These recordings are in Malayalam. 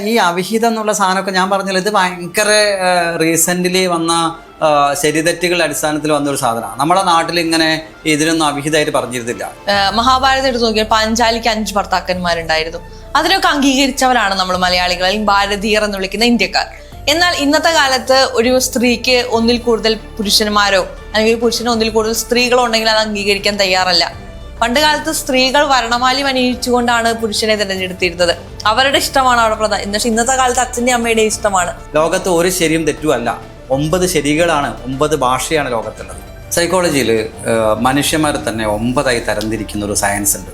ഈ അവിഹിതം എന്നുള്ള സാധനമൊക്കെ ഞാൻ പറഞ്ഞല്ലോ ഇത് ഭയങ്കര റീസെന്റ്ലി വന്ന ശരിതെറ്റുകളുടെ അടിസ്ഥാനത്തിൽ വന്ന ഒരു സാധനമാണ്. നമ്മുടെ നാട്ടിൽ ഇങ്ങനെ ഇതിനൊന്നും അവിഹിതമായിട്ട് പറഞ്ഞിരുന്നില്ല. മഹാഭാരതം എടുത്ത് നോക്കിയാൽ പാഞ്ചാലിക്ക് അഞ്ച് ഭർത്താക്കന്മാരുണ്ടായിരുന്നു. അതിനൊക്കെ അംഗീകരിച്ചവരാണ് നമ്മൾ മലയാളികൾ അല്ലെങ്കിൽ ഭാരതീയർ എന്ന് വിളിക്കുന്ന ഇന്ത്യക്കാർ. എന്നാൽ ഇന്നത്തെ കാലത്ത് ഒരു സ്ത്രീക്ക് ഒന്നിൽ കൂടുതൽ പുരുഷന്മാരോ അല്ലെങ്കിൽ പുരുഷന് ഒന്നിൽ കൂടുതൽ സ്ത്രീകളോ ഉണ്ടെങ്കിൽ അത് അംഗീകരിക്കാൻ തയ്യാറല്ല. പണ്ട് കാലത്ത് സ്ത്രീകൾ വർണമാലി അണിയിച്ചുകൊണ്ടാണ് പുരുഷനെ തിരഞ്ഞെടുത്തിരുന്നത്. അവരുടെ ഇഷ്ടമാണ് അവിടെ പ്രധാനം. പക്ഷെ ഇന്നത്തെ കാലത്ത് അച്ഛന്റെ അമ്മയുടെ ഇഷ്ടമാണ്. ലോകത്ത് ഒരു ശരിയും തെറ്റുമല്ല ഒമ്പത് ശരികളാണ് ഒമ്പത് ഭാഷയാണ് ലോകത്തുള്ളത്. സൈക്കോളജിയിൽ മനുഷ്യന്മാരെ തന്നെ ഒമ്പതായി തരംതിരിക്കുന്ന ഒരു സയൻസ് ഉണ്ട്.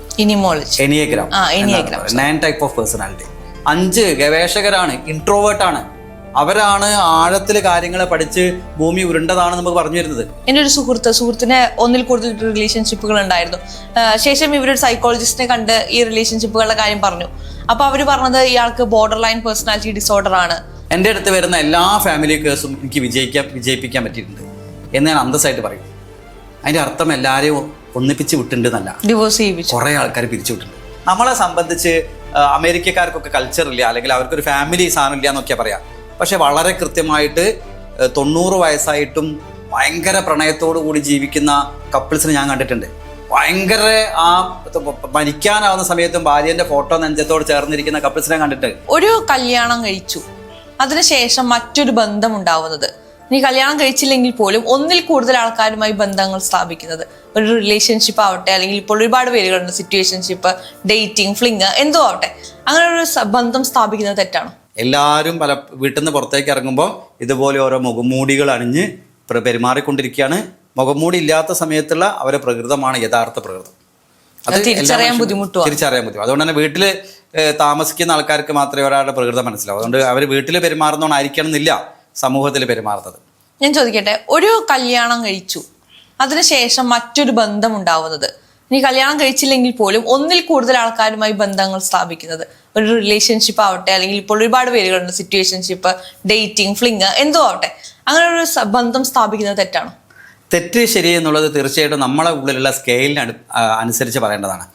Enneagram nine type of personality അഞ്ച് ഗവേഷകരാണ് ഇൻട്രോവേർട്ടാണ് അവരാണ് ആഴത്തിൽ കാര്യങ്ങളെ പഠിച്ച് ഭൂമി ഉരുണ്ടതാണ് നമുക്ക് പറഞ്ഞു വരുന്നത് എന്റെ ഒരു സുഹൃത്ത് സുഹൃത്തിന് ഒന്നിൽ കൂടുതൽ റിലേഷൻഷിപ്പുകൾ ഉണ്ടായിരുന്നു. ശേഷം ഇവരൊരു സൈക്കോളജിസ്റ്റിനെ കണ്ട് ഈ റിലേഷൻഷിപ്പുകളുടെ കാര്യം പറഞ്ഞു. അപ്പൊ അവർ പറഞ്ഞത് ഇയാൾക്ക് ബോർഡർ ലൈൻ പേഴ്സണാലിറ്റി ഡിസോർഡർ ആണ്. എന്റെ അടുത്ത് വരുന്ന എല്ലാ ഫാമിലി കേസും എനിക്ക് വിജയിക്കാൻ വിജയിപ്പിക്കാൻ പറ്റിയിട്ടുണ്ട് എന്ന് ഞാൻ അന്തസ്സായിട്ട് പറയും. അതിന്റെ അർത്ഥം എല്ലാവരെയും ഒന്നിപ്പിച്ച് വിട്ടിട്ടുണ്ടെന്നല്ല. ഡിവോഴ്സ് ചെയ്യിപ്പിച്ചു. കുറേ ആൾക്കാർ പിരിച്ചു വിട്ടിട്ടുണ്ട്. നമ്മളെ സംബന്ധിച്ച് അമേരിക്കക്കാർക്കൊക്കെ കൾച്ചർ ഇല്ല അല്ലെങ്കിൽ അവർക്കൊരു ഫാമിലി സാധനം ഇല്ല എന്നൊക്കെ പറയാം. പക്ഷെ വളരെ കൃത്യമായിട്ട് തൊണ്ണൂറ് വയസ്സായിട്ടും ഭയങ്കര പ്രണയത്തോടു കൂടി ജീവിക്കുന്ന കപ്പിൾസിനെ ഞാൻ കണ്ടിട്ടുണ്ട്. ഭയങ്കര ആ മരിക്കാനാവുന്ന സമയത്തും ഭാര്യന്റെ ഫോട്ടോ നെഞ്ചത്തോട് ചേർന്നിരിക്കുന്ന കപ്പിൾസിനെ കണ്ടിട്ട് ഒരു കല്യാണം കഴിച്ചു. അതിനുശേഷം മറ്റൊരു ബന്ധം ഉണ്ടാവുന്നത് ഇനി കല്യാണം കഴിച്ചില്ലെങ്കിൽ പോലും ഒന്നിൽ കൂടുതൽ ആൾക്കാരുമായി ബന്ധങ്ങൾ സ്ഥാപിക്കുന്നത്. ഒരു റിലേഷൻഷിപ്പ് ആവട്ടെ അല്ലെങ്കിൽ ഇപ്പോൾ ഒരുപാട് പേരുകളുണ്ട് സിറ്റുവേഷൻഷിപ്പ് ഡേറ്റിംഗ് ഫ്ലിങ് എന്തോ ആവട്ടെ. അങ്ങനെ ഒരു ബന്ധം സ്ഥാപിക്കുന്നത് തെറ്റാണോ? എല്ലാവരും പല വീട്ടിൽ നിന്ന് പുറത്തേക്ക് ഇറങ്ങുമ്പോൾ ഇതുപോലെ ഓരോ മുഖംമൂടികൾ അണിഞ്ഞ് പ്ര- പെരുമാറിക്കൊണ്ടിരിക്കുകയാണ്. മുഖംമൂടി ഇല്ലാത്ത സമയത്തുള്ള അവരെ പ്രകൃതമാണ് യഥാർത്ഥ പ്രകൃതം. അത് തിരിച്ചറിയാൻ ബുദ്ധിമുട്ട്. തിരിച്ചറിയാൻ ബുദ്ധിമുട്ട്. അതുകൊണ്ട് തന്നെ വീട്ടിൽ താമസിക്കുന്ന ആൾക്കാർക്ക് മാത്രമേ ഒരാളുടെ പ്രകൃതം മനസ്സിലാവും. അതുകൊണ്ട് അവർ വീട്ടിൽ പെരുമാറുന്നോണ്ടായിരിക്കണം എന്നില്ല സമൂഹത്തിൽ പെരുമാറുന്നത്. ഞാൻ ചോദിക്കട്ടെ ഒരു കല്യാണം കഴിച്ചു. അതിനുശേഷം മറ്റൊരു ബന്ധം ഉണ്ടാവുന്നത് നീ കല്യാണം കഴിച്ചില്ലെങ്കിൽ പോലും ഒന്നിൽ കൂടുതൽ ആൾക്കാരുമായി ബന്ധങ്ങൾ സ്ഥാപിക്കുന്നത്. ഒരു റിലേഷൻഷിപ്പ് ആവട്ടെ അല്ലെങ്കിൽ ഇപ്പോൾ ഒരുപാട് പേരുകളുണ്ട്. സിറ്റുവേഷൻഷിപ്പ് ഡേറ്റിംഗ് ഫ്ലിങ് എന്തോ ആവട്ടെ. അങ്ങനെ ഒരു ബന്ധം സ്ഥാപിക്കുന്നത് തെറ്റാണ്? തെറ്റ് ശരി എന്നുള്ളത് തീർച്ചയായിട്ടും നമ്മളെ ഉള്ളിലുള്ള സ്കെയിലിന് അനുസരിച്ച് പറയേണ്ടതാണ്.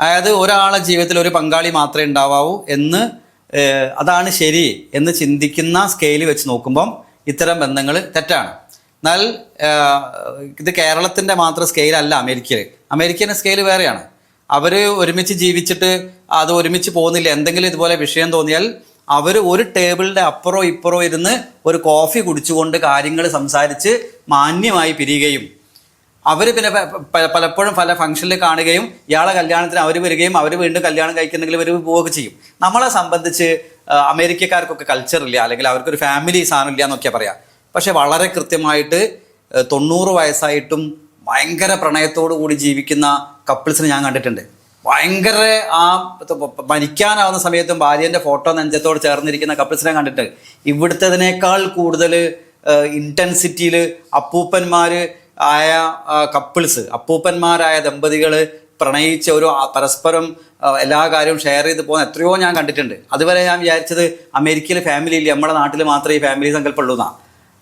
അതായത് ഒരാളെ ജീവിതത്തിൽ ഒരു പങ്കാളി മാത്രമേ ഉണ്ടാവാവൂ എന്ന് അതാണ് ശരി എന്ന് ചിന്തിക്കുന്ന സ്കെയിൽ വെച്ച് നോക്കുമ്പം ഇത്തരം ബന്ധങ്ങൾ തെറ്റാണ്. എന്നാൽ ഇത് കേരളത്തിന്റെ മാത്രം സ്കെയിലല്ല അമേരിക്കയിൽ അമേരിക്കൻ സ്കെയിൽ വേറെയാണ്. അവർ ഒരുമിച്ച് ജീവിച്ചിട്ട് അത് ഒരുമിച്ച് പോകുന്നില്ല. എന്തെങ്കിലും ഇതുപോലെ വിഷയം തോന്നിയാൽ അവർ ഒരു ടേബിളിന്റെ അപ്പുറോ ഇപ്പുറോ ഇരുന്ന് ഒരു കോഫി കുടിച്ചുകൊണ്ട് കാര്യങ്ങൾ സംസാരിച്ച് മാന്യമായി പിരിയുകയും അവർ പിന്നെ പലപ്പോഴും പല ഫംഗ്ഷനിൽ കാണുകയും ഇയാളെ കല്യാണത്തിന് അവർ വരികയും അവർ വീണ്ടും കല്യാണം കഴിക്കുന്നെങ്കിൽ ഇവർ പോവുകയൊക്കെ ചെയ്യും. നമ്മളെ സംബന്ധിച്ച് അമേരിക്കക്കാർക്കൊക്കെ കൾച്ചറില്ല അല്ലെങ്കിൽ അവർക്കൊരു ഫാമിലി സാധനം ഇല്ല എന്നൊക്കെ പറയാം. പക്ഷെ വളരെ കൃത്യമായിട്ട് തൊണ്ണൂറ് വയസ്സായിട്ടും ഭയങ്കര പ്രണയത്തോടു കൂടി ജീവിക്കുന്ന കപ്പിൾസിനെ ഞാൻ കണ്ടിട്ടുണ്ട്. ഭയങ്കര ആ മരിക്കാനാവുന്ന സമയത്തും ഭാര്യന്റെ ഫോട്ടോ നെഞ്ചത്തോട് ചേർന്നിരിക്കുന്ന കപ്പിൾസിനെ കണ്ടിട്ട് ഇവിടുത്തതിനേക്കാൾ കൂടുതൽ ഇന്റൻസിറ്റിയിൽ അപ്പൂപ്പന്മാർ ആയ കപ്പിൾസ് അപ്പൂപ്പന്മാരായ ദമ്പതികൾ പ്രണയിച്ച ഒരു പരസ്പരം എല്ലാ കാര്യവും ഷെയർ ചെയ്ത് പോകുന്ന എത്രയോ ഞാൻ കണ്ടിട്ടുണ്ട്. അതുവരെ ഞാൻ വിചാരിച്ചത് അമേരിക്കയിൽ ഫാമിലി ഇല്ല നമ്മുടെ നാട്ടിൽ മാത്രമേ ഈ ഫാമിലി സങ്കല്പമുള്ളൂ എന്നാ.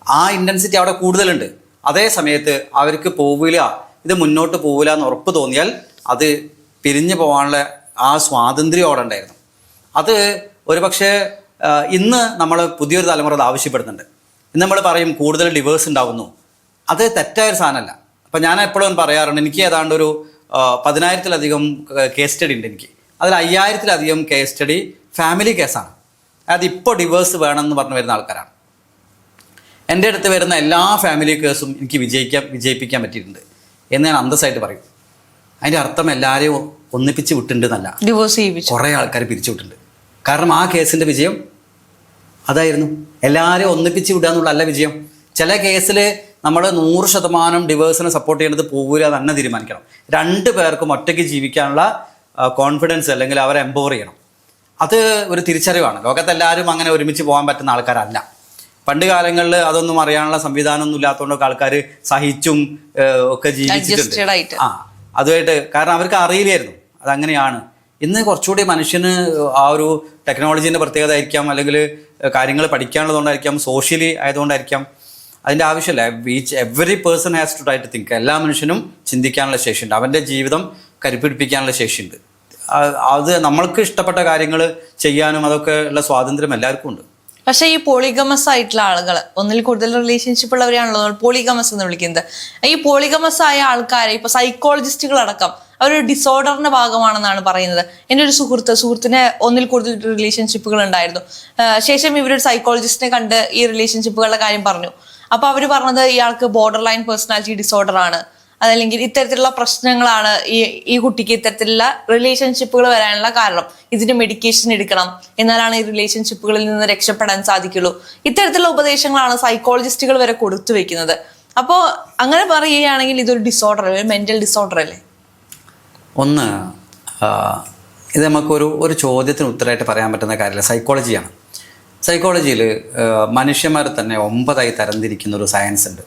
ആ ഇന്റൻസിറ്റി അവിടെ കൂടുതലുണ്ട്. അതേ സമയത്ത് അവർക്ക് പോവില്ല ഇത് മുന്നോട്ട് പോവില്ല എന്ന് ഉറപ്പ് തോന്നിയാൽ അത് പിരിഞ്ഞു പോകാനുള്ള ആ സ്വാതന്ത്ര്യം അവിടെ ഉണ്ടായിരുന്നു. അത് ഒരുപക്ഷെ ഇന്ന് നമ്മൾ പുതിയൊരു തലമുറ അത് ആവശ്യപ്പെടുന്നുണ്ട്. ഇന്ന് നമ്മൾ പറയും കൂടുതൽ ഡിവേഴ്സ് ഉണ്ടാവുന്നു. അത് തെറ്റായൊരു സാധനമല്ല. അപ്പം ഞാൻ എപ്പോഴും പറയാറുണ്ട് എനിക്ക് ഏതാണ്ട് ഒരു പതിനായിരത്തിലധികം കേസ് സ്റ്റഡി ഉണ്ട് എനിക്ക്. അതിൽ അയ്യായിരത്തിലധികം കേസ് സ്റ്റഡി ഫാമിലി കേസാണ് അതായത് ഇപ്പോൾ ഡിവേഴ്സ് വേണമെന്ന് പറഞ്ഞു വരുന്ന ആൾക്കാരാണ്. എന്റെ അടുത്ത് വരുന്ന എല്ലാ ഫാമിലി കേസും എനിക്ക് വിജയിക്കാൻ വിജയിപ്പിക്കാൻ പറ്റിയിട്ടുണ്ട്. എന്ന് ഞാൻ അന്തസ്സായിട്ട് പറയും. അതിന്റെ അർത്ഥം എല്ലാവരെയും ഒന്നിപ്പിച്ച് വിട്ടിട്ടുണ്ടെന്നല്ല ഡിവോഴ്സ് ചെയ്യിപ്പിച്ചു. കുറേ ആൾക്കാർ പിരിച്ചു വിട്ടിട്ടുണ്ട്. കാരണം ആ കേസിന്റെ വിജയം അതായിരുന്നു. എല്ലാവരെയും ഒന്നിപ്പിച്ച് വിടുക എന്നുള്ളതല്ല വിജയം. ചില കേസിൽ നമ്മൾ നൂറ് ശതമാനം ഡിവേഴ്സിനെ സപ്പോർട്ട് ചെയ്യേണ്ടത് പോകില്ല തന്നെ തീരുമാനിക്കണം. രണ്ട് പേർക്കും ഒറ്റയ്ക്ക് ജീവിക്കാനുള്ള കോൺഫിഡൻസ് അല്ലെങ്കിൽ അവരെ എംപവർ ചെയ്യണം. അത് ഒരു തിരിച്ചറിവാണ്. ലോകത്തെല്ലാവരും അങ്ങനെ ഒരുമിച്ച് പോകാൻ പറ്റുന്ന ആൾക്കാരല്ല. പണ്ട് കാലങ്ങളിൽ അതൊന്നും അറിയാനുള്ള സംവിധാനമൊന്നും ഇല്ലാത്തതുകൊണ്ടൊക്കെ ആൾക്കാർ സഹിച്ചും ഒക്കെ ജീവിച്ചിട്ടുണ്ട്. ആ അതുമായിട്ട് കാരണം അവർക്ക് അറിയില്ലായിരുന്നു. അതങ്ങനെയാണ്. ഇന്ന് കുറച്ചുകൂടി മനുഷ്യന് ആ ഒരു ടെക്നോളജീന്റെ പ്രത്യേകത ആയിരിക്കാം അല്ലെങ്കിൽ കാര്യങ്ങൾ പഠിക്കാനുള്ളതുകൊണ്ടായിരിക്കാം സോഷ്യലി ആയതുകൊണ്ടായിരിക്കാം. അതിന്റെ ആവശ്യമില്ല. Each every person has to try to think എല്ലാ മനുഷ്യനും ചിന്തിക്കാനുള്ള ശേഷിയുണ്ട്. അവന്റെ ജീവിതം കരുപ്പിടിപ്പിക്കാനുള്ള ശേഷിയുണ്ട്. അത് നമ്മൾക്ക് ഇഷ്ടപ്പെട്ട കാര്യങ്ങൾ ചെയ്യാനും അതൊക്കെ ഉള്ള സ്വാതന്ത്ര്യം എല്ലാവർക്കും ഉണ്ട്. പക്ഷേ ഈ പോളിഗമസ് ആയിട്ടുള്ള ആളുകൾ ഒന്നിൽ കൂടുതൽ റിലേഷൻഷിപ്പ് ഉള്ളവരെയാണല്ലോ പോളിഗമസ് എന്ന് വിളിക്കുന്നത്. ഈ പോളിഗമസ് ആയ ആൾക്കാരെ ഇപ്പൊ സൈക്കോളജിസ്റ്റുകൾ അടക്കം അവരൊരു ഡിസോർഡറിന്റെ ഭാഗമാണെന്നാണ് പറയുന്നത്. എന്റെ ഒരു സുഹൃത്ത് സുഹൃത്തിന് ഒന്നിൽ കൂടുതൽ റിലേഷൻഷിപ്പുകൾ ഉണ്ടായിരുന്നു. ശേഷം ഇവരൊരു സൈക്കോളജിസ്റ്റിനെ കണ്ട് ഈ റിലേഷൻഷിപ്പുകളുടെ കാര്യം പറഞ്ഞു. അപ്പൊ അവർ പറഞ്ഞത് ഇയാൾക്ക് ബോർഡർ ലൈൻ പേഴ്സണാലിറ്റി ഡിസോർഡർ ആണ്. അതല്ലെങ്കിൽ ഇത്തരത്തിലുള്ള പ്രശ്നങ്ങളാണ് ഈ ഈ കുട്ടിക്ക് ഇത്തരത്തിലുള്ള റിലേഷൻഷിപ്പുകൾ വരാനുള്ള കാരണം. ഇതിന് മെഡിക്കേഷൻ എടുക്കണം. എന്നാലാണ് ഈ റിലേഷൻഷിപ്പുകളിൽ നിന്ന് രക്ഷപ്പെടാൻ സാധിക്കുള്ളൂ. ഇത്തരത്തിലുള്ള ഉപദേശങ്ങളാണ് സൈക്കോളജിസ്റ്റുകൾ വരെ കൊടുത്തു വെക്കുന്നത്. അപ്പോൾ അങ്ങനെ പറയുകയാണെങ്കിൽ ഇതൊരു ഡിസോർഡർ ഒരു മെന്റൽ ഡിസോർഡർ അല്ലേ? ഒന്ന് ഇത് നമുക്കൊരു ഒരു ചോദ്യത്തിന് ഉത്തരമായിട്ട് പറയാൻ പറ്റുന്ന കാര്യമില്ല. സൈക്കോളജിയാണ് സൈക്കോളജിയിൽ മനുഷ്യന്മാരെ തന്നെ ഒമ്പതായി തരംതിരിക്കുന്ന ഒരു സയൻസ് ഉണ്ട്.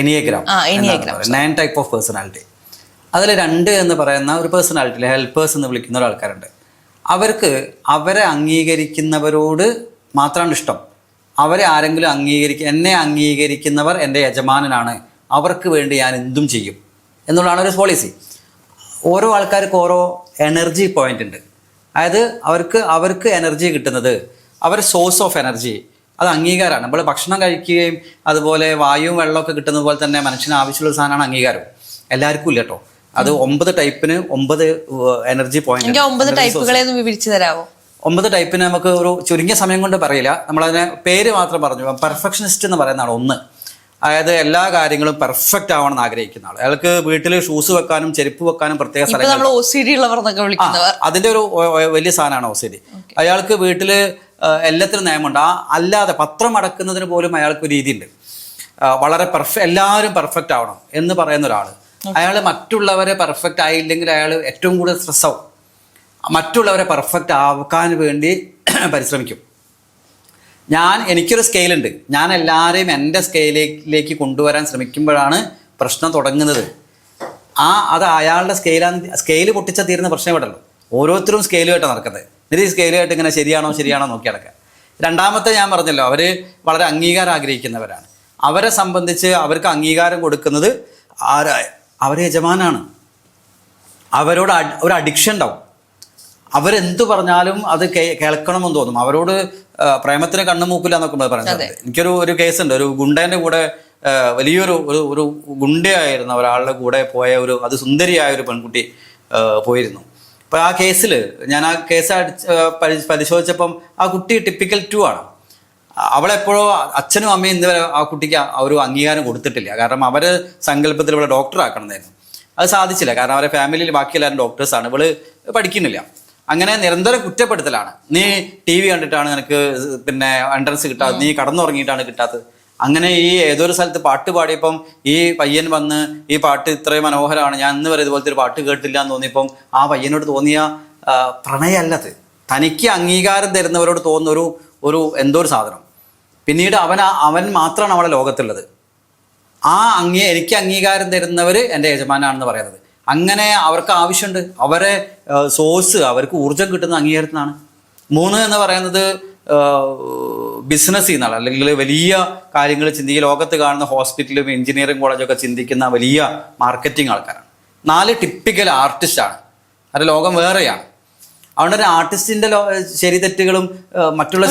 Enneagram nine type of personality അതിൽ രണ്ട് എന്ന് പറയുന്ന ഒരു പേഴ്സണാലിറ്റി ഹെൽപ്പേഴ്സ് എന്ന് വിളിക്കുന്ന ഒരു ആൾക്കാരുണ്ട് അവർക്ക് അവരെ അംഗീകരിക്കുന്നവരോട് മാത്രമാണ് ഇഷ്ടം. അവരെ ആരെങ്കിലും അംഗീകരിക്കുക എന്നെ അംഗീകരിക്കുന്നവർ എന്റെ യജമാനനാണ്. അവർക്ക് വേണ്ടി ഞാൻ എന്തും ചെയ്യും എന്നുള്ളതാണ് ഒരു പോളിസി ഓരോ ആൾക്കാർക്ക് ഓരോ എനർജി പോയിന്റ് ഉണ്ട്. അതായത് അവർക്ക് അവർക്ക് എനർജി കിട്ടുന്നത് അവർ സോഴ്സ് ഓഫ് എനർജി അത് അംഗീകാരമാണ് നമ്മൾ ഭക്ഷണം കഴിക്കുകയും അതുപോലെ വായുവും വെള്ളമൊക്കെ കിട്ടുന്ന പോലെ തന്നെ മനുഷ്യന് ആവശ്യമുള്ള സാധനമാണ് അംഗീകാരം. എല്ലാവർക്കും ഇല്ല കേട്ടോ അത് ഒമ്പത് ടൈപ്പിന് ഒമ്പത് എനർജി പോയിന്റ് ഒമ്പത് ടൈപ്പുകളെ വിവരിച്ചു തരാമോ ഒമ്പത് ടൈപ്പിന് നമുക്ക് ഒരു ചുരുങ്ങിയ സമയം കൊണ്ട് പറയില്ല. നമ്മളതിനെ പേര് മാത്രം പറഞ്ഞു. പെർഫെക്ഷനിസ്റ്റ് എന്ന് പറയുന്നതാണ് ഒന്ന്. അതായത് എല്ലാ കാര്യങ്ങളും പെർഫെക്റ്റ് ആവണമെന്ന് ആഗ്രഹിക്കുന്ന ആൾ അയാൾക്ക് വീട്ടിൽ ഷൂസ് വെക്കാനും ചെരുപ്പ് വെക്കാനും പ്രത്യേക സ്ഥലങ്ങൾ സി വിളിക്കുന്നവർ അതിന്റെ ഒരു ഒ- ഒ- വലിയ ഡി അയാൾക്ക് വീട്ടിൽ എല്ലാത്തിനും നിയമമുണ്ട് ആ അല്ലാതെ പത്രം അടക്കുന്നതിന് പോലും അയാൾക്ക് ഒരു രീതിയുണ്ട്. വളരെ പെർഫെ എല്ലാവരും പെർഫെക്റ്റ് ആവണം എന്ന് പറയുന്ന ഒരാൾ അയാൾ മറ്റുള്ളവരെ പെർഫെക്റ്റ് ആയില്ലെങ്കിൽ അയാൾ ഏറ്റവും കൂടുതൽ സ്ട്രെസ് ആവും. മറ്റുള്ളവരെ പെർഫെക്റ്റ് ആക്കാൻ വേണ്ടി പരിശ്രമിക്കും. ഞാൻ എനിക്കൊരു സ്കെയിലുണ്ട് ഞാൻ എല്ലാവരെയും എന്റെ സ്കെയിലേക്ക് കൊണ്ടുവരാൻ ശ്രമിക്കുമ്പോഴാണ് പ്രശ്നം തുടങ്ങുന്നത്. ആ അത് അയാളുടെ സ്കെയിലാണ് സ്കെയിൽ പൊട്ടിച്ചാൽ തീരുന്ന പ്രശ്നം ഇവിടെയുള്ളൂ ഓരോരുത്തരും സ്കെയിലുമായിട്ടാണ് നടക്കുന്നത്. എന്നിട്ട് ഈ സ്കെയിലുമായിട്ട് ഇങ്ങനെ ശരിയാണോ ശരിയാണോ നോക്കി നടക്കുക രണ്ടാമത്തെ ഞാൻ പറഞ്ഞല്ലോ അവർ വളരെ അംഗീകാരം ആഗ്രഹിക്കുന്നവരാണ്. അവരെ സംബന്ധിച്ച് അവർക്ക് അംഗീകാരം കൊടുക്കുന്നത് ആരാ അവരെ യജമാനാണ്. അവരോട് ഒരു അഡിക്ഷൻ ഉണ്ടാവും. അവരെന്തു പറഞ്ഞാലും അത് കേൾക്കണമെന്ന് തോന്നും. അവരോട് പ്രേമത്തിന് കണ്ണു മൂക്കില്ല എന്നൊക്കെ പറഞ്ഞത് എനിക്കൊരു ഒരു കേസ് ഉണ്ട് ഒരു ഗുണ്ടേന്റെ കൂടെ വലിയൊരു ഒരു ഒരു ഗുണ്ടയായിരുന്ന ഒരാളുടെ കൂടെ പോയ ഒരു അത് സുന്ദരിയായ ഒരു പെൺകുട്ടി പോയിരുന്നു. അപ്പൊ ആ കേസിൽ ഞാൻ ആ കേസ് അടിച്ച് പരിശോധിച്ചപ്പം ആ കുട്ടി ടിപ്പിക്കൽ ടു ആണ്. അവളെപ്പോഴോ അച്ഛനും അമ്മയും ഇന്നലെ ആ കുട്ടിക്ക് ആ ഒരു അംഗീകാരം കൊടുത്തിട്ടില്ല. കാരണം അവർ സങ്കല്പത്തിൽ ഇവിടെ ഡോക്ടർ ആക്കണമെന്നായിരുന്നു അത് സാധിച്ചില്ല. കാരണം അവരെ ഫാമിലിയിൽ ബാക്കി എല്ലാവരും ഡോക്ടേഴ്സാണ് ഇവൾ പഠിക്കുന്നില്ല. അങ്ങനെ നിരന്തരം കുറ്റപ്പെടുത്തലാണ്. നീ ടി വി കണ്ടിട്ടാണ് നിനക്ക് പിന്നെ എൻട്രൻസ് കിട്ടാത്തത് നീ കടന്നുറങ്ങിയിട്ടാണ് കിട്ടാത്തത്. അങ്ങനെ ഈ ഏതൊരു സ്ഥലത്ത് പാട്ട് പാടിയപ്പം ഈ പയ്യൻ വന്ന് ഈ പാട്ട് ഇത്രയും മനോഹരമാണ്. ഞാൻ ഇന്ന് വരെ ഇതുപോലത്തെ ഒരു പാട്ട് കേട്ടില്ല എന്ന് തോന്നിയപ്പം ആ പയ്യനോട് തോന്നിയ പ്രണയമല്ലത്. തനിക്ക് അംഗീകാരം തരുന്നവരോട് തോന്നുന്ന ഒരു ഒരു എന്തോ ഒരു സാധനം. പിന്നീട് അവൻ അവൻ മാത്രമാണ് അവളെ ലോകത്തുള്ളത്. ആ അംഗീ എനിക്ക് അംഗീകാരം തരുന്നവർ എന്റെ യജമാനാണെന്ന് പറയുന്നത്. അങ്ങനെ അവർക്ക് ആവശ്യമുണ്ട്. അവരെ സോഴ്സ് അവർക്ക് ഊർജം കിട്ടുന്ന അംഗീകാരത്തിനാണ്. മൂന്ന് എന്ന് പറയുന്നത് ബിസിനസ് ചെയ്യുന്ന അല്ലെങ്കിൽ വലിയ കാര്യങ്ങൾ ചിന്തിക്കുക ലോകത്ത് കാണുന്ന ഹോസ്പിറ്റലും എഞ്ചിനീയറിംഗ് കോളേജൊക്കെ ചിന്തിക്കുന്ന വലിയ മാർക്കറ്റിംഗ് ആൾക്കാരാണ്. നാല് ടിപ്പിക്കൽ ആർട്ടിസ്റ്റാണ് അത് ലോകം വേറെയാണ്. അതുകൊണ്ട് തന്നെ ആർട്ടിസ്റ്റിന്റെ ശരി തെറ്റുകളും മറ്റുള്ള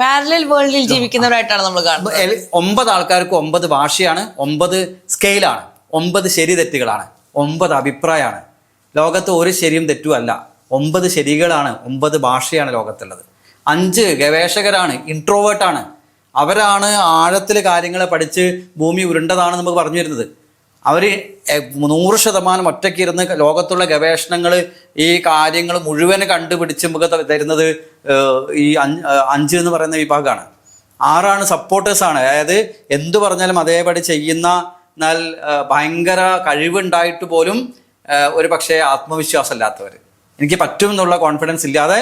പാരലൽ വേൾഡിൽ ജീവിക്കുന്നവരായിട്ടാണ് നമ്മൾ കാണുന്നത്. ഒമ്പത് ആൾക്കാർക്ക് ഒമ്പത് ഭാഷയാണ് ഒമ്പത് സ്കെയിലാണ് ഒമ്പത് ശരി തെറ്റുകളാണ് ഒമ്പത് അഭിപ്രായമാണ്. ലോകത്ത് ഒരു ശരിയും തെറ്റുമല്ല ഒമ്പത് ശരികളാണ് ഒമ്പത് ഭാഷയാണ് ലോകത്തുള്ളത്. അഞ്ച് ഗവേഷകരാണ് ഇൻട്രോവേർട്ടാണ് അവരാണ് ആഴത്തിൽ കാര്യങ്ങളെ പഠിച്ച് ഭൂമി ഉരുണ്ടതാണെന്ന് നമുക്ക് പറഞ്ഞു വരുന്നത് അവർ നൂറ് ശതമാനം ഒറ്റയ്ക്ക് ഇരുന്ന് ലോകത്തുള്ള ഗവേഷണങ്ങൾ ഈ കാര്യങ്ങൾ മുഴുവൻ കണ്ടുപിടിച്ച് നമുക്ക് തരുന്നത് ഈ അഞ്ച് എന്ന് പറയുന്ന വിഭാഗമാണ് ആറാണ് സപ്പോർട്ടേഴ്സാണ് അതായത് എന്തു പറഞ്ഞാലും അതേപടി ചെയ്യുന്ന എന്നാൽ ഭയങ്കര കഴിവുണ്ടായിട്ട് പോലും ഒരു പക്ഷേ ആത്മവിശ്വാസം ഇല്ലാത്തവർ എനിക്ക് പറ്റും എന്നുള്ള കോൺഫിഡൻസ് ഇല്ലാതെ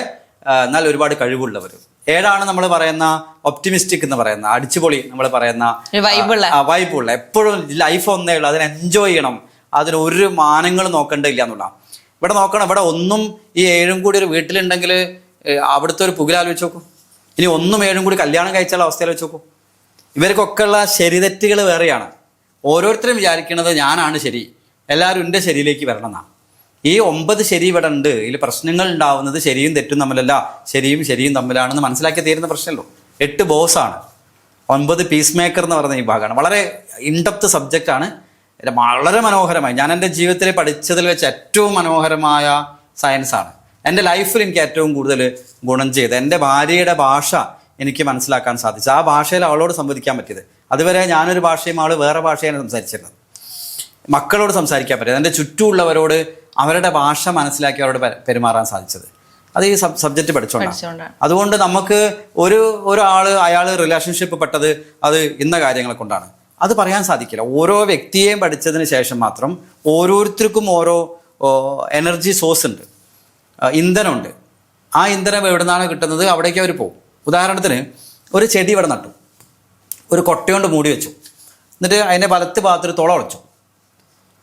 എന്നാൽ ഒരുപാട് കഴിവുള്ളവർ. ഏഴാണ് നമ്മൾ പറയുന്ന ഒപ്റ്റിമിസ്റ്റിക് എന്ന് പറയുന്ന അടിച്ചുപൊളി നമ്മൾ പറയുന്ന വൈബുള്ള എപ്പോഴും ലൈഫ് ഒന്നേ ഉള്ളൂ അതിനെ എൻജോയ് ചെയ്യണം. അതിന് ഒരു മാനങ്ങൾ നോക്കേണ്ടില്ല എന്നുള്ള ഇവിടെ നോക്കണം ഇവിടെ ഒന്നും ഈ ഏഴും കൂടി ഒരു വീട്ടിലുണ്ടെങ്കിൽ അവിടുത്തെ ഒരു പുകിലാലോചിച്ച് നോക്കൂ. ഇനി ഒന്നും ഏഴും കൂടി കല്യാണം കഴിച്ചുള്ള അവസ്ഥയിൽ വെച്ച് നോക്കൂ. ഇവർക്കൊക്കെ ഉള്ള ശരിതെറ്റുകൾ വേറെയാണ്. ഓരോരുത്തരും വിചാരിക്കുന്നത് ഞാനാണ് ശരി. എല്ലാവരും എന്റെ ശരിയിലേക്ക് വരണം എന്നാണ് ഈ ഒമ്പത് ശരി ഇവിടെ ഉണ്ട്. ഇതിൽ പ്രശ്നങ്ങൾ ഉണ്ടാവുന്നത് ശരിയും തെറ്റും തമ്മിലല്ല. ശരിയും ശരിയും തമ്മിലാണെന്ന് മനസ്സിലാക്കി തീരുന്ന പ്രശ്നമല്ലോ എട്ട് ബോസാണ് ഒൻപത് പീസ് മേക്കർ എന്ന് പറയുന്ന ഈ ഭാഗമാണ് വളരെ ഇൻഡെപ്ത് സബ്ജക്റ്റ് ആണ്. വളരെ മനോഹരമായി. ഞാൻ എന്റെ ജീവിതത്തിൽ പഠിച്ചതിൽ വെച്ച് ഏറ്റവും മനോഹരമായ സയൻസാണ് എന്റെ ലൈഫിൽ എനിക്ക് ഏറ്റവും കൂടുതൽ ഗുണം ചെയ്ത് എന്റെ ഭാര്യയുടെ ഭാഷ എനിക്ക് മനസ്സിലാക്കാൻ സാധിച്ചു. ആ ഭാഷയിൽ അവളോട് സംവദിക്കാൻ പറ്റിയത്. അതുവരെ ഞാനൊരു ഭാഷയും അവൾ വേറെ ഭാഷയാണ് സംസാരിച്ചിരുന്നത്. മക്കളോട് സംസാരിക്കാൻ പറ്റിയത് എന്റെ ചുറ്റുമുള്ളവരോട് അവരുടെ ഭാഷ മനസ്സിലാക്കി അവരോട് പെരുമാറാൻ സാധിച്ചത്. അത് ഈ സബ് സബ്ജക്റ്റ് പഠിച്ചോണ്ടാണ്. അതുകൊണ്ട് നമുക്ക് ഒരു ഒരാൾ അയാൾ റിലേഷൻഷിപ്പ് പെട്ടത് അത് ഇന്ന കാര്യങ്ങളെ കൊണ്ടാണ്. അത് പറയാൻ സാധിക്കില്ല. ഓരോ വ്യക്തിയെയും പഠിച്ചതിന് ശേഷം മാത്രം ഓരോരുത്തർക്കും ഓരോ എനർജി സോഴ്സ് ഉണ്ട്. ഇന്ധനമുണ്ട്. ആ ഇന്ധനം എവിടെ നിന്നാണ് കിട്ടുന്നത് അവിടേക്ക് അവർ പോകും. ഉദാഹരണത്തിന് ഒരു ചെടി ഇവിടെ നട്ടു. ഒരു കൊട്ടയോണ്ട് മൂടി വെച്ചു. എന്നിട്ട് അതിന്റെ വലത്ത് ഭാഗത്ത് ഒരു തുള ഉളച്ചു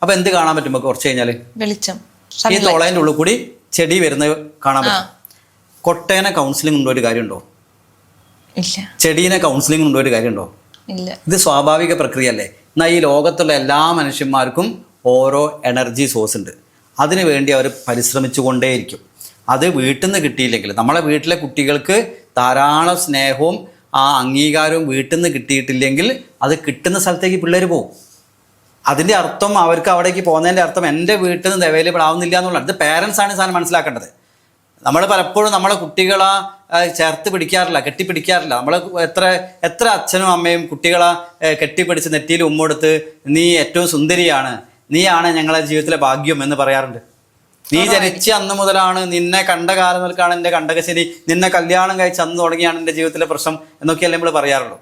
അപ്പോൾ എന്ത് കാണാൻ പറ്റും നമുക്ക് കുറച്ച് കഴിഞ്ഞാൽ? വെളിച്ചം. ഈ തോളേന്റെ ഉള്ളിൽ കൂടി ചെടി വരുന്നത് കാണാൻ പറ്റും. കൊട്ടേനെ കൗൺസിലിംഗ് ഉണ്ടോ ഒരു കാര്യമുണ്ടോ? ചെടീനെ കൗൺസിലിംഗ് ഉണ്ടോ ഒരു കാര്യമുണ്ടോ? ഇത് സ്വാഭാവിക പ്രക്രിയ അല്ലേ? എന്നാൽ ഈ ലോകത്തുള്ള എല്ലാ മനുഷ്യന്മാർക്കും ഓരോ എനർജി സോഴ്സ് ഉണ്ട്. അതിനു വേണ്ടി അവർ പരിശ്രമിച്ചുകൊണ്ടേയിരിക്കും. അത് വീട്ടിൽ നിന്ന് കിട്ടിയില്ലെങ്കിൽ നമ്മളെ വീട്ടിലെ കുട്ടികൾക്ക് ധാരാളം സ്നേഹവും ആ അംഗീകാരവും വീട്ടിൽ നിന്ന് കിട്ടിയിട്ടില്ലെങ്കിൽ അത് കിട്ടുന്ന സ്ഥലത്തേക്ക് പിള്ളേർ പോകും. അതിന്റെ അർത്ഥം അവർക്ക് അവിടേക്ക് പോകുന്നതിന്റെ അർത്ഥം എന്റെ വീട്ടിൽ നിന്ന് അവൈലബിൾ ആവുന്നില്ല എന്നുള്ളത് ഇത് പേരൻസ് ആണ് സാധനം മനസ്സിലാക്കേണ്ടത്. നമ്മൾ പലപ്പോഴും നമ്മളെ കുട്ടികളെ ചേർത്ത് പിടിക്കാറില്ല കെട്ടിപ്പിടിക്കാറില്ല. നമ്മൾ എത്ര എത്ര അച്ഛനും അമ്മയും കുട്ടികളെ കെട്ടിപ്പിടിച്ച് നെറ്റിയിൽ ഉമ്മെടുത്ത് നീ ഏറ്റവും സുന്ദരിയാണ്. നീയാണ് ഞങ്ങളെ ജീവിതത്തിലെ ഭാഗ്യം എന്ന് പറയാറുണ്ട്. നീ ജനിച്ച അന്ന് മുതലാണ് നിന്നെ കണ്ട കാലം മുതൽക്കാണ് എന്റെ കണ്ടകശ്ശേരി നിന്നെ കല്യാണം കഴിച്ച് അന്ന് തുടങ്ങിയാണ് എന്റെ ജീവിതത്തിലെ പ്രശ്നം എന്നൊക്കെയല്ലേ നമ്മൾ പറയാറുള്ളൂ.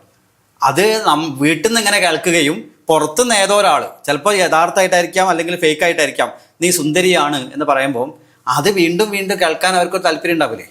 അത് നം വീട്ടിൽ നിന്ന് ഇങ്ങനെ കേൾക്കുകയും പുറത്തുനിന്ന് ഏതോ ഒരാൾ ചിലപ്പോൾ യഥാർത്ഥമായിട്ടായിരിക്കാം അല്ലെങ്കിൽ ഫേക്ക് ആയിട്ടായിരിക്കാം നീ സുന്ദരിയാണ് എന്ന് പറയുമ്പോൾ അത് വീണ്ടും വീണ്ടും കേൾക്കാൻ അവർക്ക് താല്പര്യം ഉണ്ടാവില്ലേ?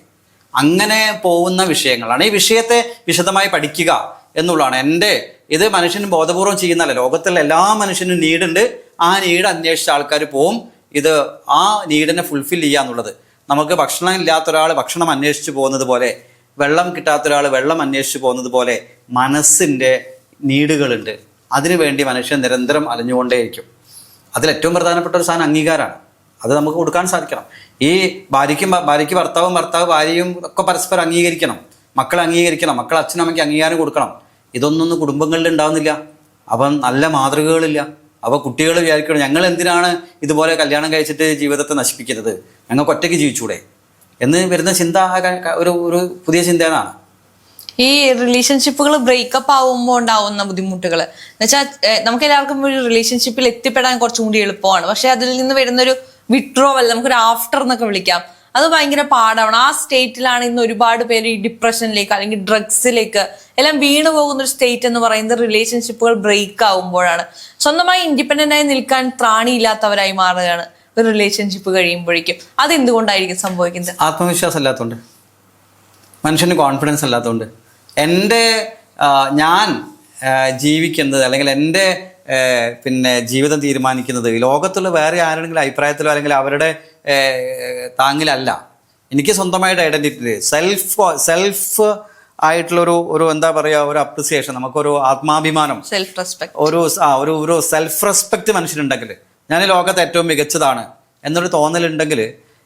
അങ്ങനെ പോകുന്ന വിഷയങ്ങളാണ്. ഈ വിഷയത്തെ വിശദമായി പഠിക്കുക എന്നുള്ളതാണ്. എന്റെ ഇത് മനുഷ്യന് ബോധപൂർവം ചെയ്യുന്നതല്ല. ലോകത്തിലെ എല്ലാ മനുഷ്യനും നീഡുണ്ട്. ആ നീഡ് അന്വേഷിച്ച ആൾക്കാർ പോവും. ഇത് ആ നീഡിനെ ഫുൾഫിൽ ചെയ്യുക എന്നുള്ളത്. നമുക്ക് ഭക്ഷണം ഇല്ലാത്ത ഒരാൾ ഭക്ഷണം അന്വേഷിച്ച് പോകുന്നത് പോലെ വെള്ളം കിട്ടാത്ത ഒരാൾ വെള്ളം അന്വേഷിച്ച് പോകുന്നത് പോലെ മനസ്സിന്റെ നീടുകളുണ്ട് അതിനുവേണ്ടി മനുഷ്യൻ നിരന്തരം അലഞ്ഞുകൊണ്ടേയിരിക്കും. അതിൽ ഏറ്റവും പ്രധാനപ്പെട്ട ഒരു സാധനം അംഗീകാരമാണ്. അത് നമുക്ക് കൊടുക്കാൻ സാധിക്കണം. ഈ ഭാര്യയ്ക്കും ഭാര്യയ്ക്ക് ഭർത്താവും ഭർത്താവ് ഭാര്യയും ഒക്കെ പരസ്പരം അംഗീകരിക്കണം. മക്കളെ അംഗീകരിക്കണം. മക്കൾ അച്ഛനും അമ്മയ്ക്ക് അംഗീകാരം കൊടുക്കണം. ഇതൊന്നും കുടുംബങ്ങളിൽ ഉണ്ടാകുന്നില്ല അവൻ നല്ല മാതൃകകളില്ല. അപ്പോൾ കുട്ടികൾ വിചാരിക്കണം ഞങ്ങൾ എന്തിനാണ് ഇതുപോലെ കല്യാണം കഴിച്ചിട്ട് ജീവിതത്തെ നശിപ്പിക്കുന്നത്? ഞങ്ങൾക്ക് ഒറ്റയ്ക്ക് ജീവിച്ചൂടെ? എന്ന് വരുന്ന ചിന്ത ഒരു ഒരു പുതിയ ചിന്തയാണ്. ഈ റിലേഷൻഷിപ്പുകൾ ബ്രേക്കപ്പ് ആവുമ്പോൾ ഉണ്ടാവുന്ന ബുദ്ധിമുട്ടുകൾ എന്നുവെച്ചാൽ നമുക്ക് എല്ലാവർക്കും ഒരു റിലേഷൻഷിപ്പിൽ എത്തിപ്പെടാൻ കുറച്ചും കൂടി എളുപ്പമാണ്. പക്ഷെ അതിൽ നിന്ന് വരുന്ന ഒരു വിഡ്രോവൽ നമുക്കൊരു ആഫ്റ്റർ എന്നൊക്കെ വിളിക്കാം. അത് ഭയങ്കര പാടാണ്. ആ സ്റ്റേറ്റിലാണ് ഇന്ന് ഒരുപാട് പേര് ഈ ഡിപ്രഷനിലേക്ക് അല്ലെങ്കിൽ ഡ്രഗ്സിലേക്ക് എല്ലാം വീണു പോകുന്ന ഒരു സ്റ്റേറ്റ് എന്ന് പറയുന്നത് റിലേഷൻഷിപ്പുകൾ ബ്രേക്ക് ആവുമ്പോഴാണ്. സ്വന്തമായി ഇൻഡിപെൻഡന്റ് ആയി നിൽക്കാൻ ത്രാണിയില്ലാത്തവരായി മാറുകയാണ് ഒരു റിലേഷൻഷിപ്പ് കഴിയുമ്പോഴേക്കും. അത് എന്തുകൊണ്ടായിരിക്കും സംഭവിക്കുന്നത്? ആത്മവിശ്വാസം ഇല്ലാത്തതുകൊണ്ട് മനുഷ്യന് കോൺഫിഡൻസ് ഇല്ലാത്തതുകൊണ്ട് എന്റെ ഞാൻ ജീവിക്കുന്നത് അല്ലെങ്കിൽ എന്റെ പിന്നെ ജീവിതം തീരുമാനിക്കുന്നത് ലോകത്തുള്ള വേറെ ആരുടെങ്കിലും അഭിപ്രായത്തിലോ അല്ലെങ്കിൽ അവരുടെ താങ്ങിലല്ല. എനിക്ക് സ്വന്തമായിട്ട് ഐഡന്റിറ്റി സെൽഫ് സെൽഫ് ആയിട്ടുള്ളൊരു ഒരു എന്താ പറയുക ഒരു അപ്രിസിയേഷൻ നമുക്കൊരു ആത്മാഭിമാനം. സെൽഫ് റെസ്പെക്ട് ഒരു ആ ഒരു ഒരു സെൽഫ് റെസ്പെക്റ്റ് മനുഷ്യനുണ്ടെങ്കിൽ ഞാൻ ഈ ലോകത്ത് ഏറ്റവും മികച്ചതാണ് എന്നൊരു തോന്നലുണ്ടെങ്കിൽ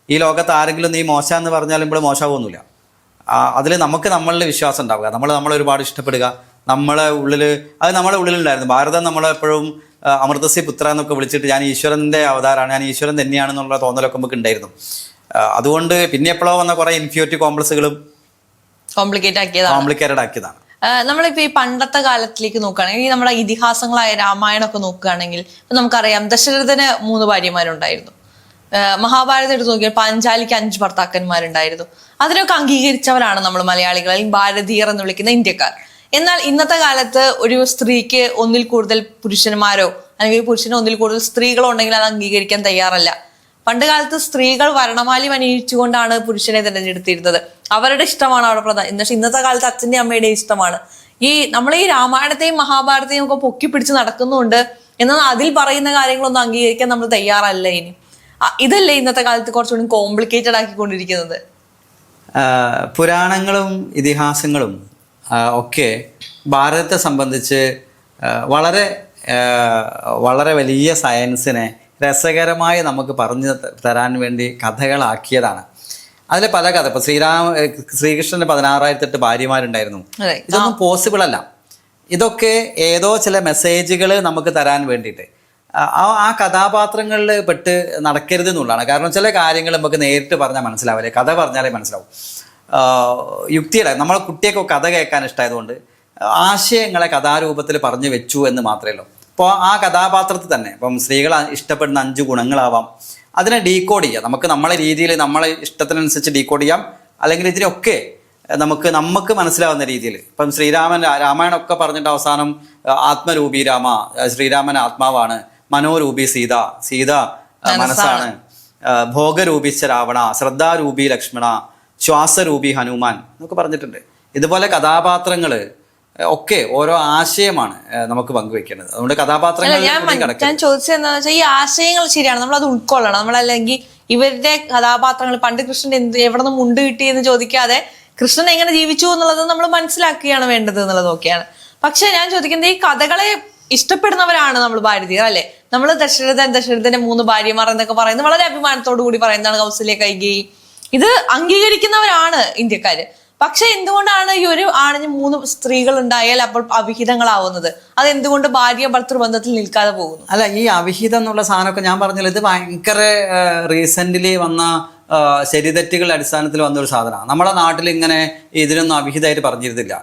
ഈ ലോകത്ത് ആരെങ്കിലും നീ മോശം എന്ന് പറഞ്ഞാലും ഇവിടെ മോശമാവുമൊന്നുമില്ല അതിൽ നമുക്ക് നമ്മളിൽ വിശ്വാസം ഉണ്ടാവുക. നമ്മൾ നമ്മളെ ഒരുപാട് ഇഷ്ടപ്പെടുക. നമ്മളെ ഉള്ളിൽ അത് നമ്മളെ ഉള്ളിലുണ്ടായിരുന്നു. ഭാരതം നമ്മളെപ്പോഴും അമൃതസി അമൃതസ്യ പുത്ര എന്നൊക്കെ വിളിച്ചിട്ട് ഞാൻ ഈശ്വരന്റെ അവതാരമാണ്. ഞാൻ ഈശ്വരൻ തന്നെയാണെന്നുള്ള തോന്നലൊക്കെ നമുക്ക് ഉണ്ടായിരുന്നു. അതുകൊണ്ട് പിന്നെ എപ്പോഴോ വന്ന കുറേ ഇൻഫ്യൂരിറ്റി കോംപ്ലക്സുകളും കോംപ്ലിക്കേറ്റ് ആക്കിയതാണ്. കോംപ്ലിക്കേറ്റഡ് ആക്കിയതാണ്. നമ്മളിപ്പോ ഈ പണ്ടത്തെ കാലത്തിലേക്ക് നോക്കുകയാണെങ്കിൽ നമ്മുടെ ഇതിഹാസങ്ങളായ രാമായണമൊക്കെ നോക്കുകയാണെങ്കിൽ നമുക്കറിയാം ദശരഥന് മൂന്ന് ഭാര്യമാരുണ്ടായിരുന്നു. മഹാഭാരതം എടുത്ത് നോക്കിയാൽ പാഞ്ചാലിക്ക് അഞ്ച് ഭർത്താക്കന്മാരുണ്ടായിരുന്നു. അതിനൊക്കെ അംഗീകരിച്ചവരാണ് നമ്മൾ മലയാളികൾ അല്ലെങ്കിൽ ഭാരതീയർ എന്ന് വിളിക്കുന്ന ഇന്ത്യക്കാർ. എന്നാൽ ഇന്നത്തെ കാലത്ത് ഒരു സ്ത്രീക്ക് ഒന്നിൽ കൂടുതൽ പുരുഷന്മാരോ അല്ലെങ്കിൽ പുരുഷന് ഒന്നിൽ കൂടുതൽ സ്ത്രീകളോ ഉണ്ടെങ്കിൽ അത് അംഗീകരിക്കാൻ തയ്യാറല്ല. പണ്ട് കാലത്ത് സ്ത്രീകൾ വരണമാലി അണിയിച്ചുകൊണ്ടാണ് പുരുഷനെ തിരഞ്ഞെടുത്തിരുന്നത്. അവരുടെ ഇഷ്ടമാണ് അവിടെ പ്രധാനം. എന്നുവെച്ചാൽ ഇന്നത്തെ കാലത്ത് അച്ഛന്റെ അമ്മയുടെ ഇഷ്ടമാണ്. ഈ നമ്മൾ ഈ രാമായണത്തെയും മഹാഭാരതത്തെയും ഒക്കെ പൊക്കി പിടിച്ച് നടക്കുന്നുണ്ട്. എന്നാൽ അതിൽ പറയുന്ന കാര്യങ്ങളൊന്നും അംഗീകരിക്കാൻ നമ്മൾ തയ്യാറല്ല ഇനി. ഇതല്ലേ ഇന്നത്തെ കാലത്ത് കുറച്ചുകൂടി കോംപ്ലിക്കേറ്റഡ് ആക്കിക്കൊണ്ടിരിക്കുന്നത്? പുരാണങ്ങളും ഇതിഹാസങ്ങളും ഒക്കെ ഭാരതത്തെ സംബന്ധിച്ച് വളരെ വളരെ വലിയ സയൻസിനെ രസകരമായി നമുക്ക് പറഞ്ഞു തരാൻ വേണ്ടി കഥകളാക്കിയതാണ്. അതിൽ പല കഥ ഇപ്പൊ ശ്രീരാമ ശ്രീകൃഷ്ണന് പതിനാറായിരത്തെട്ട് ഭാര്യമാരുണ്ടായിരുന്നു. ഇതൊന്നും പോസിബിൾ അല്ല. ഇതൊക്കെ ഏതോ ചില മെസ്സേജുകൾ നമുക്ക് തരാൻ വേണ്ടിയിട്ട്. ആ ആ കഥാപാത്രങ്ങളിൽ പെട്ട് നടക്കരുത് എന്നുള്ളതാണ്. കാരണം ചില കാര്യങ്ങൾ നമുക്ക് നേരിട്ട് പറഞ്ഞാൽ മനസ്സിലാവില്ല? കഥ പറഞ്ഞാലേ മനസ്സിലാവും. യുക്തിയുടെ നമ്മളെ കുട്ടിയൊക്കെ കഥ കേൾക്കാൻ ഇഷ്ടമായതുകൊണ്ട് ആശയങ്ങളെ കഥാരൂപത്തിൽ പറഞ്ഞു വെച്ചു എന്ന് മാത്രമേ ഉള്ളൂ. അപ്പോൾ ആ കഥാപാത്രത്തിൽ തന്നെ ഇപ്പം സ്ത്രീകൾ ഇഷ്ടപ്പെടുന്ന അഞ്ച് ഗുണങ്ങളാവാം. അതിനെ ഡീകോഡ് ചെയ്യാം. നമുക്ക് നമ്മളെ രീതിയിൽ നമ്മളെ ഇഷ്ടത്തിനനുസരിച്ച് ഡീകോഡ് ചെയ്യാം. അല്ലെങ്കിൽ ഇതിനൊക്കെ നമുക്ക് നമുക്ക് മനസ്സിലാവുന്ന രീതിയിൽ ഇപ്പം ശ്രീരാമൻ രാമായണമൊക്കെ പറഞ്ഞിട്ട് അവസാനം ആത്മരൂപീരാമ ആത്മരൂപി രാമ ശ്രീരാമൻ ആത്മാവാണ്. മനോരൂപി സീത. സീത മനസ്സാണ്. ഭോഗരൂപിച്ച രാവണ ശ്രദ്ധാരൂപി ലക്ഷ്മണ ശ്വാസരൂപി ഹനുമാൻ എന്നൊക്കെ പറഞ്ഞിട്ടുണ്ട്. ഇതുപോലെ കഥാപാത്രങ്ങൾ ഒക്കെ ഓരോ ആശയമാണ് നമുക്ക് പങ്കുവെക്കേണ്ടത്. അതുകൊണ്ട് കഥാപാത്രങ്ങൾ ഞാൻ കൂടി ഞാൻ ചോദിച്ചത് എന്താണെന്ന് വെച്ചാൽ ഈ ആശയങ്ങൾ ശരിയാണ്. നമ്മൾ അത് ഉൾക്കൊള്ളണം. നമ്മളല്ലെങ്കിൽ ഇവരുടെ കഥാപാത്രങ്ങൾ പണ്ട് കൃഷ്ണൻ എന്ത് എവിടെ നിന്ന് മുണ്ട് കിട്ടി എന്ന് ചോദിക്കാതെ കൃഷ്ണൻ എങ്ങനെ ജീവിച്ചു എന്നുള്ളത് നമ്മൾ മനസ്സിലാക്കുകയാണ് വേണ്ടത് എന്നുള്ളത് നോക്കിയാണ്. പക്ഷെ ഞാൻ ചോദിക്കുന്നത് ഈ കഥകളെ ഇഷ്ടപ്പെടുന്നവരാണ് നമ്മൾ ഭാരതീയർ അല്ലെ? നമ്മൾ ദശരഥൻ ദശരഥന്റെ മൂന്ന് ഭാര്യമാർ എന്നൊക്കെ പറയുന്നത് വളരെ അഭിമാനത്തോടു കൂടി പറയുന്നതാണ് കൗസല്യ കൈകേയി. ഇത് അംഗീകരിക്കുന്നവരാണ് ഇന്ത്യക്കാര്. പക്ഷെ എന്തുകൊണ്ടാണ് ഈ ഒരു ആണിന് മൂന്ന് സ്ത്രീകൾ ഉണ്ടായാൽ അപ്പോൾ അവിഹിതങ്ങളാവുന്നത്? അത് എന്തുകൊണ്ട് ഭാര്യ ഭർത്തൃ ബന്ധത്തിൽ നിൽക്കാതെ പോകുന്നു? അല്ല ഈ അവിഹിതം എന്നുള്ള സാധനമൊക്കെ ഞാൻ പറഞ്ഞല്ലോ ഇത് ഭയങ്കര റീസെന്റ് വന്ന ശരിതെറ്റുകളുടെ അടിസ്ഥാനത്തിൽ വന്ന ഒരു സാധനമാണ്. നമ്മുടെ നാട്ടിൽ ഇങ്ങനെ ഇതിനൊന്നും അവിഹിതമായിട്ട് പറഞ്ഞിരുന്നില്ല.